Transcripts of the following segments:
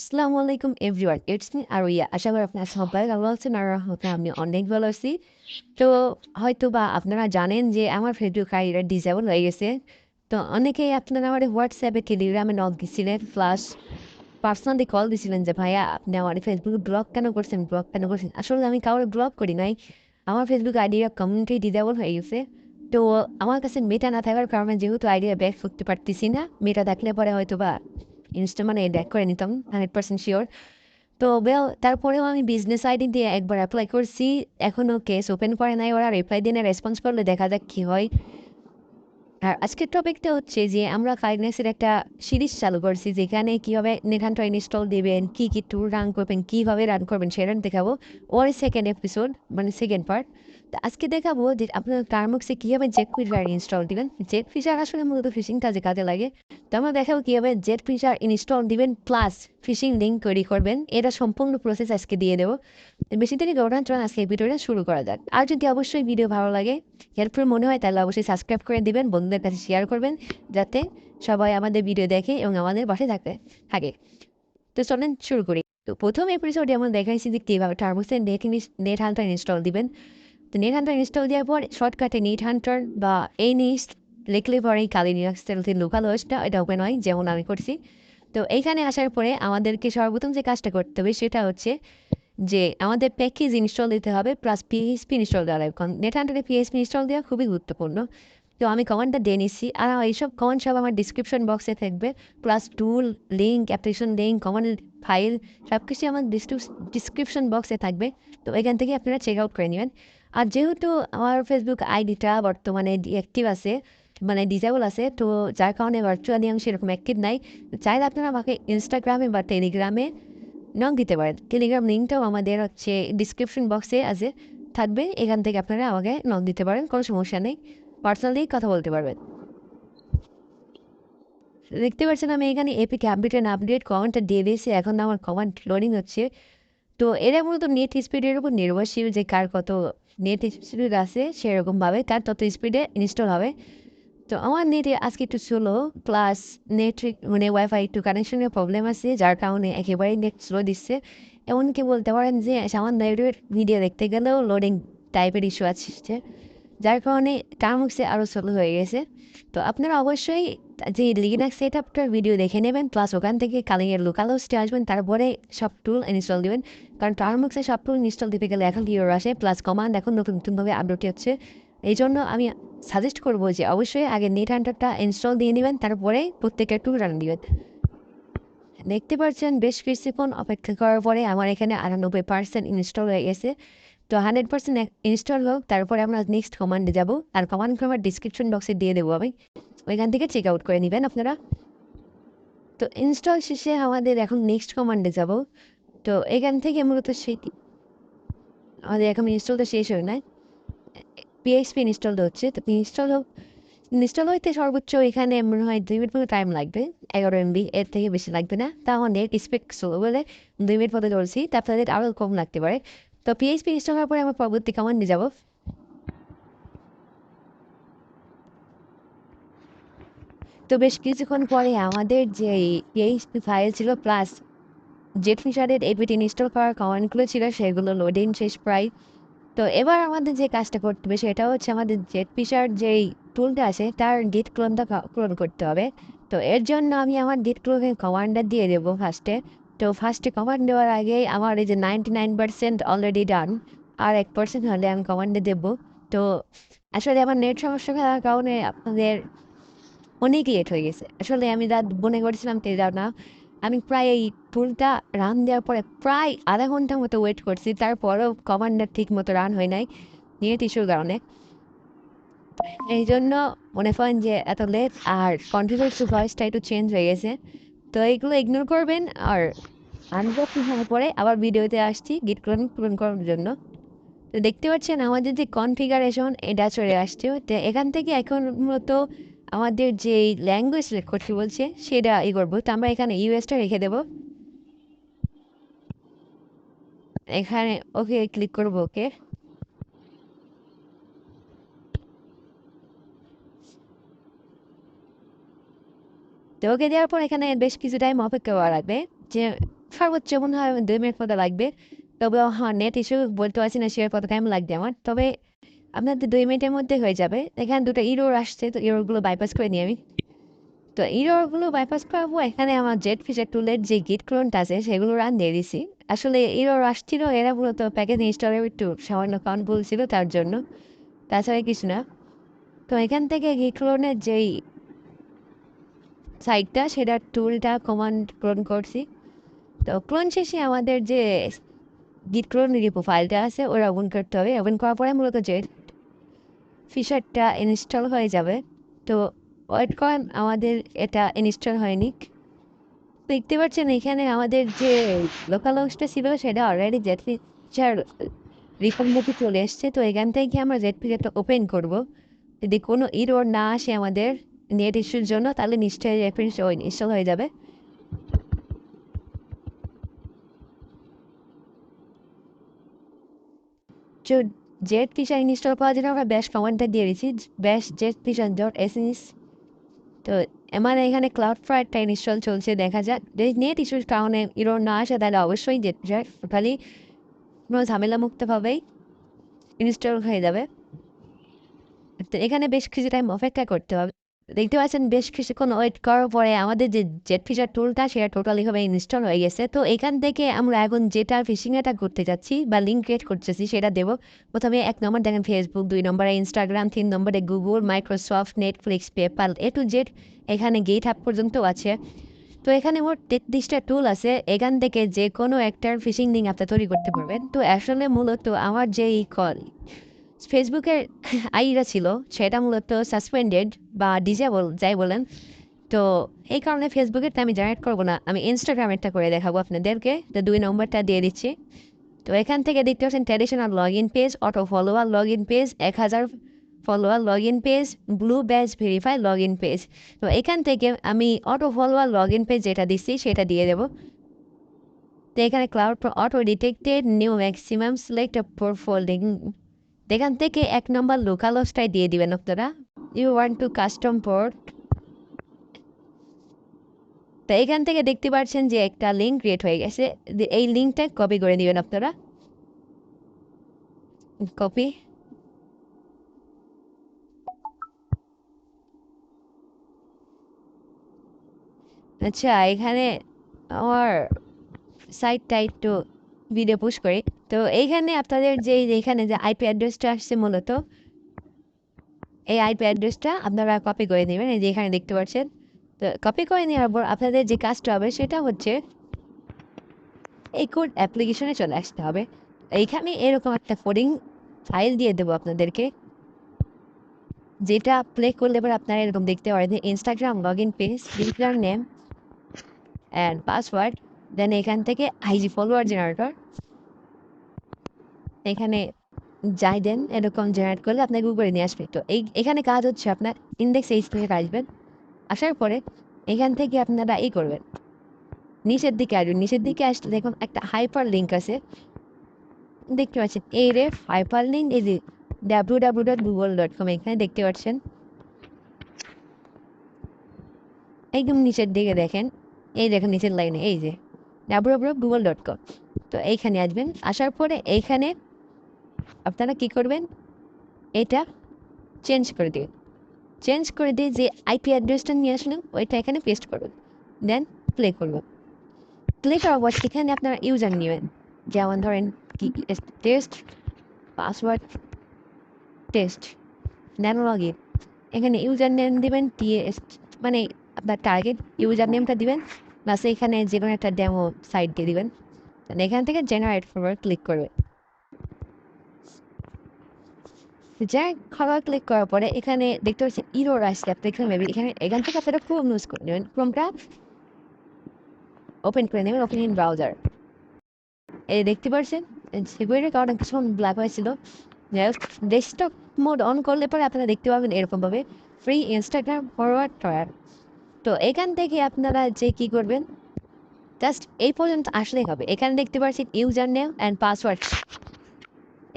আসসালামু আলাইকুম, everyone. It's me আশা করি আপনার সবাই ভালো আছেন আর রহমতে আমি অনেক ভালো আছি। তো হয়তো বা আপনারা জানেন যে আমার ফেসবুক আইডিটা ডিসেবল হয়ে গেছে। তো অনেকেই আপনারা আমার হোয়াটসঅ্যাপে টেলিগ্রামে নক দিছিলেন। প্লাস পার্সোনালি কল দিছিলেন যে, ভাইয়া, আপনি আমার ফেসবুকে ব্লক কেন করছেন? ব্লক কেন করছেন? আসলে আমি কাউকে ব্লক করি নাই। আমার ফেসবুক আইডিয়া কমিউনিটি ডিসেবল হয়ে গেছে। তো আমার কাছে মেটা না থাকার কারণে যেহেতু আইডিয়া ব্যাক করতে পারতেছি না। মেটা থাকলে পরে হয়তো বা ইনস্টা মানে ব্যাক করে নিতাম হান্ড্রেড পার্সেন্ট শিওর তো বেল তারপরেও আমি বিজনেস আইডি দিয়ে একবার অ্যাপ্লাই করছি এখনও কেস ওপেন করে নাই ওরা রিপ্লাই দিয়ে রেসপন্স করলে দেখা যাক কী হয়। আর আজকের টপিকটা হচ্ছে যে আমরা কাইন্ডনেসের একটা সিরিজ চালু করছি, যেখানে কীভাবে নেঠানটা ইনস্টল দেবেন, কী কী টুল রান করবেন, কীভাবে রান করবেন, সেটা দেখাবো। ওর সেকেন্ড এপিসোড মানে সেকেন্ড পার্ট আজকে দেখাবো যে আপনার টার্মক্সে কীভাবে জেট ফিচার ইনস্টল দিবেন জেট ফিচার আসলে মূলত ফিশিং কাজে কাজে লাগে তো আমরা দেখাবো কীভাবে জেট ফিচার ইনস্টল দিবেন প্লাস ফিশিং লিঙ্ক তৈরি করবেন এটা সম্পূর্ণ প্রসেস আজকে দিয়ে দেবো বেশি দেরি করবেন চলুন আজকে ভিডিওটা শুরু করা যাক আর যদি অবশ্যই ভিডিও ভালো লাগে হেল্পফুল মনে হয় তাহলে অবশ্যই সাবস্ক্রাইব করে দিবেন বন্ধুদের কাছে শেয়ার করবেন যাতে সবাই আমাদের ভিডিও দেখে এবং আমাদের পাশে থাকে থাকে তো চলেন শুরু করি তো প্রথম এপিসোডে আমরা দেখাইছি যে কীভাবে টার্মোসের নেট নেট হান্টার ইনস্টল দিবেন তো নেট হান্টার ইনস্টল দেওয়ার পর শর্টকাটে নেট হান্টার বা এই নিস লিখলে পরে কালি নিরাক্সেলতে লোকাল। হোস্টটা এটা ওপেন হয়, যেমন আমি করছি। তো এইখানে আসার পরে আমাদেরকে সর্বপ্রথম যে কাজটা করতে হবে সেটা হচ্ছে যে আমাদের প্যাকেজ ইনস্টল দিতে হবে প্লাস পিএইচপি ইনস্টল দেওয়া লাগবে কারণ নেট হান্টারে পিএইচপি ইনস্টল দেওয়া খুবই গুরুত্বপূর্ণ। তো আমি কমান্ডটা দিয়ে নিচ্ছি। আর এইসব কমান্ড সব আমার ডিসক্রিপশন বক্সে থাকবে। Plus tool link application link command file সব কিছু আমার ডিসক্রিপশন বক্সে থাকবে। তো এখান থেকে আপনারা চেক আউট করে নেবেন। আর যেহেতু আমার ফেসবুক আইডিটা বর্তমানে অ্যাক্টিভ আছে মানে ডিজেবল আছে, তো যার কারণে ভার্চুয়ালি আমি সেরকম অ্যাক্টিভ নাই। চাইলে আপনারা আমাকে ইনস্টাগ্রামে বা টেলিগ্রামে নক দিতে পারেন। টেলিগ্রাম লিঙ্কটাও আমাদের হচ্ছে ডিসক্রিপশন বক্সে আছে, থাকবে। এখান থেকে আপনারা আমাকে নক দিতে পারেন, কোনো সমস্যা নেই। পার্সোনালি কথা বলতে পারবেন। দেখতে পাচ্ছেন আমি এখানে এপি ক্যাম্পিউটার আপডেট কমান্ডটা দিয়ে দিয়েছি। এখন আমার কমান্ড লোডিং হচ্ছে। তো এরা মূলত নেট স্পিডের উপর নির্ভরশীল যে কার কত নেট স্পিড আছে সেরকমভাবে কার তত স্পিডে ইনস্টল হবে। তো আমার নেটে আজকে একটু স্লো প্লাস নেট মানে ওয়াইফাই একটু কানেকশনের প্রবলেম আছে, যার কারণে একেবারেই নেট স্লো দিচ্ছে। এমনকি বলতে পারেন যে সামান্য ভিডিও দেখতে গেলেও লোডিং টাইপের ইস্যু আসছে যার কারণে টার্মক্সে আরও স্লো হয়ে গেছে। তো আপনারা অবশ্যই যে লিনাক্স সেট আপটার ভিডিও দেখে নেবেন প্লাস ওখান থেকে কালিংয়ের লোকাল হোস্টে আসবেন, তারপরে সব টুল ইনস্টল দেবেন। কারণ টার্মক্সে সব টুল ইনস্টল দিতে গেলে এখন ইউর আসে প্লাস কমান্ড এখন নতুন, নতুনভাবে আপডেট হচ্ছে। এই জন্য আমি সাজেস্ট করব যে অবশ্যই আগে নেট হান্টারটা ইনস্টল দিয়ে নেবেন, তারপরে প্রত্যেকের টুল রান দিবেন। দেখতে পাচ্ছেন, বেশ কিছুক্ষণ অপেক্ষা করার পরে আমার এখানে আটানব্বই পার্সেন্ট ইনস্টল হয়ে গেছে। তো হান্ড্রেড পার্সেন্ট ইনস্টল হোক, তারপরে আমরা নেক্সট কমান্ডে যাব। আর কমান্ড আমার ডিসক্রিপশন বক্সে দিয়ে দেবো আমি। ওইখান থেকে চেক আউট করে নেবেন আপনারা। তো ইনস্টল শেষে আমাদের এখন নেক্সট কমান্ডে যাব। তো এখান থেকে মূলত সেই আমাদের এখন ইনস্টল তো শেষ হয় না পিএইচপি ইনস্টল হচ্ছে। তো ইনস্টল হোক ইনস্টল হইতে সর্বোচ্চ এখানে মনে হয় দুই মিনিট মতো টাইম লাগবে। এগারো এমবি এর থেকে বেশি লাগবে না। তা আমার নেট স্পেক স্লো বলে দুই মিনিট মতো চলছি তারপরে আরও কম লাগতে পারে। তো পিএইচপি ইনস্টল হওয়ার পরে আমার পরবর্তী কমান্ডে যাব। তো বেশ কিছুক্ষণ পরে আমাদের যে পিএইচপি ফাইল ছিল প্লাস জেট ফিচারের এপিটি ইনস্টল করার কমান্ডগুলো ছিল, সেগুলো লোডিং শেষ প্রায়। তো এবার আমাদের যে কাজটা করতে হবে, সেটা হচ্ছে আমাদের জেট ফিচার যেই টুলটা আছে, তার গিট ক্লোনটা ক্লোন করতে হবে। তো এর জন্য আমি আমার গিট ক্লোনের কমান্ডটা দিয়ে দেবো ফার্স্টে তো ফার্স্টে কমান্ড দেওয়ার আগে আমার এই যে ninety nine percent already done আর এক পার্সেন্ট হলে আমি কমান্ডে দেবো। তো আসলে আমার নেট সমস্যা থাকার কারণে আপনাদের অনেক লেট হয়ে গেছে। আসলে আমি রাত মনে করেছিলাম তেজাও না, আমি প্রায় এই টুলটা রান দেওয়ার পরে প্রায় আধা ঘণ্টার মতো ওয়েট করছি, তারপরেও কমান্ডার ঠিক মতো রান হয় নাই নেট ইস্যুর কারণে। এই জন্য মনে করেন যে এত লেট আর কন্টিনিউস ভয়েসটা একটু চেঞ্জ হয়ে গেছে। তো এইগুলো ইগনোর করবেন আর আনবক্সিং হওয়ার পরে আবার ভিডিওতে আসছি গিট ক্লোন পূরণ করার জন্য। তো দেখতে পাচ্ছেন আমাদের যে কনফিগারেশন এটা চলে আসছে। তো এখান থেকে এখন মূলত আমাদের যে ল্যাঙ্গুয়েজ করতে বলছে, সেটা ই করব। তো আমরা এখানে ইউএসটা রেখে দেব। এখানে ওকে ক্লিক করব ওকে। তো ওকে দেওয়ার পর এখানে বেশ কিছু টাইম অপেক্ষা করা লাগবে। যে সর্বোচ্চ মনে হয় দুই মিনিট মতো লাগবে। তবে হ্যাঁ নেট ইস্যু বলতে পারছি না সে কত টাইম লাগবে আমার। তবে আপনাদের দুই মিনিটের মধ্যে হয়ে যাবে। এখানে দুটো ইরোর আসছে, তো ইরোরগুলো বাইপাস করে নিই আমি। তো ইরোরগুলো বাইপাস করাবো এখানে আমার জেট ফিচার টুলের যে গিট ক্লোনটা আছে, সেগুলো রান দিয়ে দিছি। আসলে ইরোর আসছিল, এরা মূলত প্যাকেজ ইনস্টলের একটু সামান্য কাউন্ট বলছিল তার জন্য। তাছাড়া কিছু না। তো এখান থেকে গিট ক্লোনের যেই সাইটটা, সেটা টুলটা কমান্ড ক্লোন করছি। তো ক্লোন শেষে আমাদের যে গিট ক্লোন রিপো ফাইলটা আছে ওরা ওপেন করতে হবে। ওপেন করার পরে মূলত যে ফিচারটা ইনস্টল হয়ে যাবে। তো ওয়েট করেন আমাদের এটা ইনস্টল হয়নি। দেখতে পাচ্ছেন এখানে আমাদের যে লোকাল অংশটা ছিল, সেটা অলরেডি জেট ফিচার রিফোন মুখে চলে এসছে। তো এখান থেকে আমরা জেট ফিচারটা ওপেন করব। যদি কোনো ইরোর না আসে আমাদের নেট ইস্যুর জন্য, তাহলে নিশ্চয়ই রেফারেন্স ইনস্টল হয়ে যাবে। তো জেট ফিচার ইনস্টল করার জন্য আমরা ব্যাশ কমান্ডটা দিয়ে দিয়েছি bash Zphisher dot SNS তো আমার এখানে ক্লাউড ফ্রাইডটা ইনস্টল চলছে, দেখা যাক। যদি নেট ইস্যুর কারণে ইরো না আসে, তাহলে অবশ্যই জেট ফিচার খালি কোনো ঝামেলা মুক্তভাবেই ইনস্টল হয়ে যাবে। তো এখানে বেশ কিছু টাইম অপেক্ষা করতে হবে। দেখতে পাচ্ছেন বেশ কিছুক্ষণ ওয়েট করার পরে আমাদের যে জেট ফিচার টুলটা সেটা টোটালিভাবে ইনস্টল হয়ে গেছে। তো এখান থেকে আমরা এখন যেটা ফিশিং এটা করতে যাচ্ছি বা লিঙ্ক ক্রিয়েট করতেছি, সেটা দেবো। প্রথমে এক নম্বর দেখেন ফেসবুক দুই নম্বরে ইনস্টাগ্রাম তিন নম্বরে Google Microsoft Netflix PayPal A to Z এখানে গেট হাব পর্যন্ত আছে। তো এখানে মোট তেত্রিশটা টুল আছে। এখান থেকে যে কোনো একটার ফিশিং লিঙ্ক আপনি তৈরি করতে পারবেন। তো আসলে মূলত আমার যে এই কল ফেসবুকের আইডিটা ছিল সেটা মূলত সাসপেন্ডেড বা ডিজেবল যাই বলেন। তো এই কারণে ফেসবুকেরটা আমি জেনারেট করব না। আমি ইনস্টাগ্রামেরটা করে দেখাবো আপনাদেরকে। তো দুই নম্বরটা দিয়ে দিচ্ছি। তো এখান থেকে দেখতে পাচ্ছেন traditional log in page auto follower log in page এক হাজার follower log in page blue badge verify log in page তো এখান থেকে আমি auto follower log in page যেটা দিচ্ছি সেটা দিয়ে দেবো। তো এখানে cloud auto detected new maximum select for folding এখান থেকে এক নম্বর লোকাল হোস্টাই দিয়ে দিবেন আপনারা। You want to custom port তো এখান থেকে দেখতে পাচ্ছেন যে একটা লিঙ্ক ক্রিয়েট হয়ে গেছে। এই লিঙ্কটা কপি করে দিবেন আপনারা। কপি আচ্ছা এখানে আমার সাইটটা একটু ভিডিও পুশ করি। তো এইখানে আপনাদের যে এইখানে যে আইপি অ্যাড্রেসটা আসছে মূলত, এই আইপি অ্যাড্রেসটা আপনারা কপি করে নেবেন, এই যে এখানে দেখতে পাচ্ছেন। তো কপি করে নেওয়ার পর আপনাদের যে কাজটা হবে সেটা হচ্ছে এই কোড অ্যাপ্লিকেশনে চলে আসতে হবে। এইখানে এরকম একটা কোডিং ফাইল দিয়ে দেবো আপনাদেরকে, যেটা প্লে করলে পর আপনারা এরকম দেখতে পারেন Instagram log in page user name and password then এখান থেকে আইজি ফলোয়ার জেনারেটর এখানে যাই দেন, এরকম জেনারেট করলে আপনার গুগলে নিয়ে আসবে। তো এই, এখানে কাজ হচ্ছে আপনার ইন্ডেক্স এইচ থেকে আসবেন। আসার পরে এখান থেকে আপনারা এই করবেন। নিচের দিকে আসবেন নিচের দিকে আসলে দেখুন একটা হাইপার লিঙ্ক আছে। দেখতে পাচ্ছেন, এই রে হাইপার লিঙ্ক এই যে W W dot Google dot com এখানে দেখতে পাচ্ছেন। একদম নিচের দিকে দেখেন, এই দেখেন নিচের লাইনে, এই যে W W Google dot com তো এইখানে আসবেন, আসার পরে এইখানে আপনারা কি করবেন? এটা চেঞ্জ করে দিবেন। চেঞ্জ করে দিয়ে যে আইপি অ্যাড্রেসটা নিয়ে আসলেন, ওইটা এখানে পেস্ট করবেন দেন প্লে করবেন প্লে করার পর এখানে আপনারা ইউজার নেবেন। যেমন ধরেন কি test password test then log এখানে ইউজার নেম দেবেন টিএস মানে আপনার টার্গেট ইউজার নেমটা দিবেন। প্লাস এখানে যে কোনো একটা ডেমো সাইট দিয়ে দিবেন। এখান থেকে জেনারেট ফরওয়ার্ড ক্লিক করবে জেনারেট খাবার ক্লিক করার পরে এখানে দেখতে পাচ্ছেন ইরোর আসছে, আপনি এখানে মেবি এখানে এখান থেকে আপনারা ক্রোম ইউজ করে নেবেন। ক্রোমটা ওপেন করে নেবেন ওপেন ইন ব্রাউজার এই দেখতে পাচ্ছেন সিকিউরিটির কারণে কিছুক্ষণ ব্ল্যাক হয়েছিল। ডেস্কটপ মোড অন করলে পরে আপনারা দেখতে পাবেন এরকমভাবে ফ্রি ইনস্টাগ্রাম ফরওয়ার্ড টয়ার তো এখান থেকে আপনারা যে কি করবেন জাস্ট এই পর্যন্ত আসলেই হবে। এখানে দেখতে পাচ্ছি ইউজার নেম অ্যান্ড পাসওয়ার্ড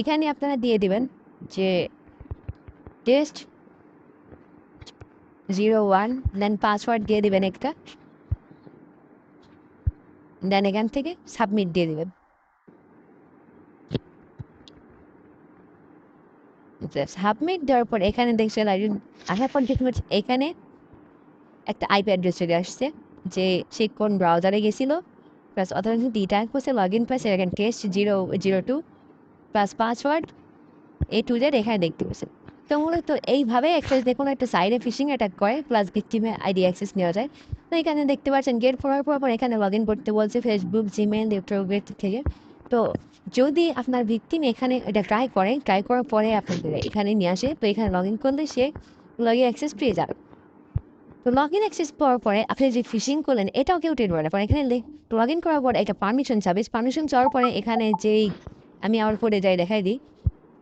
এখানে আপনারা দিয়ে দিবেন। যে test zero one then password দিয়ে দেবেন একটা। দেন এখান থেকে সাবমিট দিয়ে দেবেন। সাবমিট দেওয়ার পর এখানে দেখছেন আসার পর পাচ্ছি এখানে একটা আইপি অ্যাড্রেস চলে আসছে, যে সে কোন ব্রাউজারে গেছিল প্লাস ডিটা করছে লগ ইন প্লাস এখানে test zero zero two plus password A to Z এখানে দেখতে পাচ্ছেন। তো মূলত এইভাবে যে কোনো একটা সাইডে ফিশিং অ্যাটাক করে প্লাস ভিক্টিমে আইডি অ্যাক্সেস নেওয়া যায়। তো এখানে দেখতে পাচ্ছেন গেট করার পর পর এখানে লগ ইন করতে বলছে ফেসবুক জিমেল ইউটিউবের থেকে। তো যদি আপনার ভিকটিম এখানে এটা ট্রাই করে ট্রাই করার পরে আপনাদের এখানে নিয়ে আসে, তো এখানে লগ ইন করলে সে লগ ইন অ্যাক্সেস পেয়ে যাবে। তো লগ ইন অ্যাক্সেস পাওয়ার পরে আপনি যে ফিশিং করলেন, এটাও কেউ টের পারে পরে এখানে লগ ইন করার পর একটা পারমিশন চাবে পারমিশন চাওয়ার পরে এখানে যেই আমি আমার পরে যাই দেখাই দিই।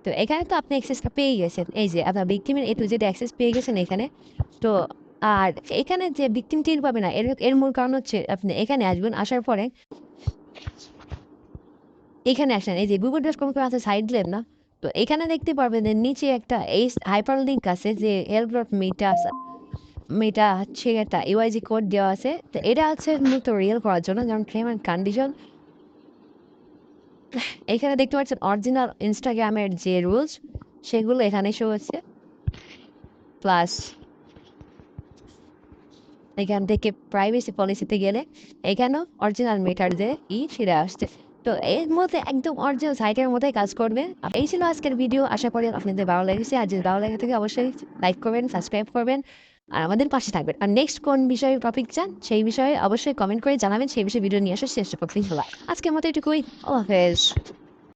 তো এখানে তো আপনি অ্যাক্সেসটা পেয়ে গেছেন। এই যে আপনার ভিকটিমের এ টু জেড অ্যাক্সেস পেয়ে গেছেন এখানে। তো আর এখানে যে ভিকটিম টের পাবে না, এর এর মূল কারণ হচ্ছে আপনি এখানে আসবেন, আসার পরে এখানে আসেন। এই যে গুগল ডট কম আছে সাইড লেন না? তো এখানে দেখতে পারবেন নিচে একটা এই হাইপার লিঙ্ক আছে যে হেল্প ডট মিটা মেটা হচ্ছে একটা ইউআইজি কোড দেওয়া আছে। তো এটা হচ্ছে মূলত রিয়েল করার জন্য, যেমন ফ্রেম অ্যান্ড কন্ডিশন এখানে দেখতে পাচ্ছেন অরিজিনাল ইনস্টাগ্রামের যে রুলস সেগুলো এখানে শো হচ্ছে। প্লাস এখান থেকে প্রাইভেসি পলিসিতে গেলে এখানেও অরিজিনাল মিটার যে ই ফিরে আসছে। তো এর মধ্যে একদম অরিজিনাল সাইটের মধ্যে কাজ করবে। এই ছিল আজকের ভিডিও আশা করি আপনাদের ভালো লেগেছে। আর যদি ভালো লেগে থাকে, অবশ্যই লাইক করবেন সাবস্ক্রাইব করবেন। আর আমাদের পাশে থাকবেন। আর নেক্সট কোন বিষয়ে টপিক চান, সেই বিষয়ে অবশ্যই কমেন্ট করে জানাবেন, সেই বিষয়ে ভিডিও নিয়ে আসার চেষ্টা হলো আজকের মতো এটুকুই। আল্লাহ হাফেজ।